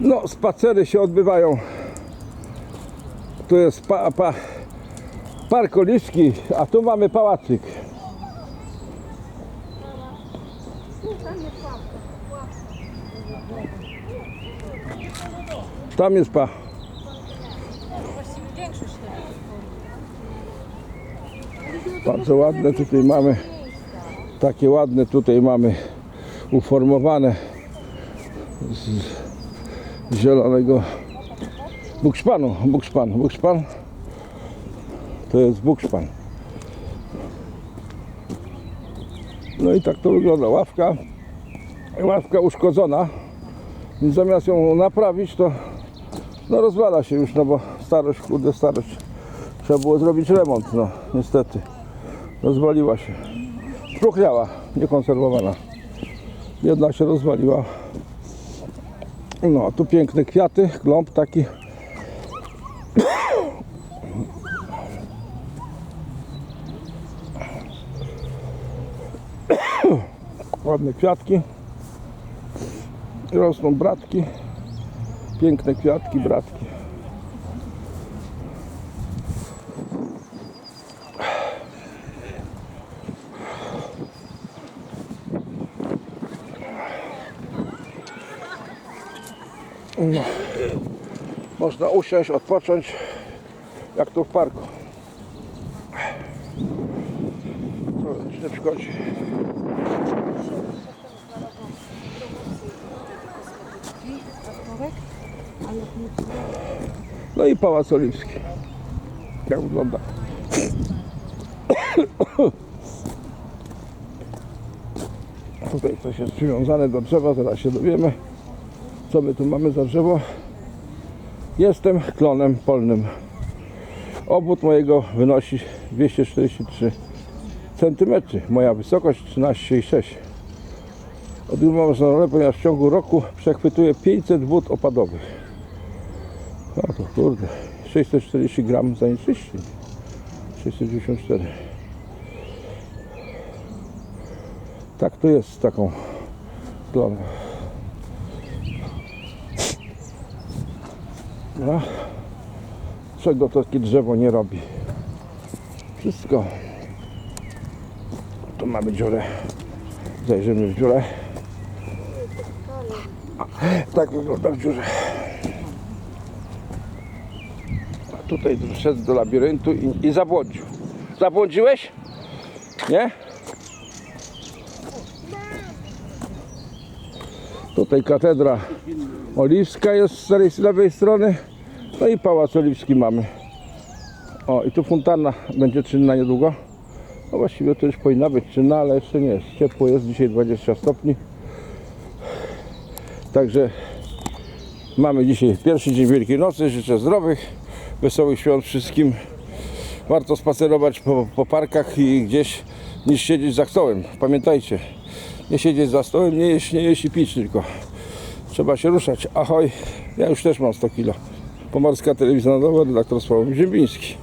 No, spacery się odbywają. Tu jest pa, pa, park Oliwski, a tu mamy pałacyk. Tam jest pa. Bardzo ładne tutaj mamy. Takie ładne tutaj mamy uformowane z zielonego bukszpanu. Bukszpan, bukszpan. To jest bukszpan. No i tak to wygląda. Ławka, ławka uszkodzona. Zamiast ją naprawić, to no rozwala się już, no bo starość, kurde starość. Trzeba było zrobić remont, no niestety. Rozwaliła się. Spruchniała, niekonserwowana. Jedna się rozwaliła. No, tu piękne kwiaty, kląb taki. Ładne kwiatki. Rosną bratki. Piękne kwiatki, bratki. No. Można usiąść, odpocząć, jak tu w parku. Nie szkodzi. No i Pałac Oliwski. Jak wygląda? Tutaj coś jest przywiązane do drzewa, zaraz się dowiemy. Co my tu mamy za drzewo? Jestem klonem polnym. Obwód mojego wynosi 243 cm. Moja wysokość 13,6 Odrywam żarole, ponieważ w ciągu roku przechwytuję 500 wód opadowych. No to kurde, 640 gram zanieczyszczeń. 694. Tak to jest z taką kloną. No, czego to takie drzewo nie robi? Wszystko. Tu mamy dziurę. Zajrzymy w dziurę. Tak wygląda w dziurze. A tutaj wszedł do labiryntu i, i zabłądził. Zabłądziłeś? Nie? Tutaj katedra Oliwska jest z tej- lewej strony. No i Pałac Oliwski mamy. O, i tu fontanna będzie czynna niedługo. No właściwie to już powinna być czynna, ale jeszcze nie jest. Ciepło jest, dzisiaj 20 stopni. Także mamy dzisiaj pierwszy dzień Wielkiej Nocy. Życzę zdrowych, wesołych świąt wszystkim. Warto spacerować po, po parkach i gdzieś niż siedzieć za stołem. Pamiętajcie, nie siedzieć za stołem, nie jeść, nie jeść i pić tylko. Trzeba się ruszać. Ahoj, ja już też mam 100 kilo. Pomorska Telewizja Narodowa, redaktor Sławomir Ziembiński.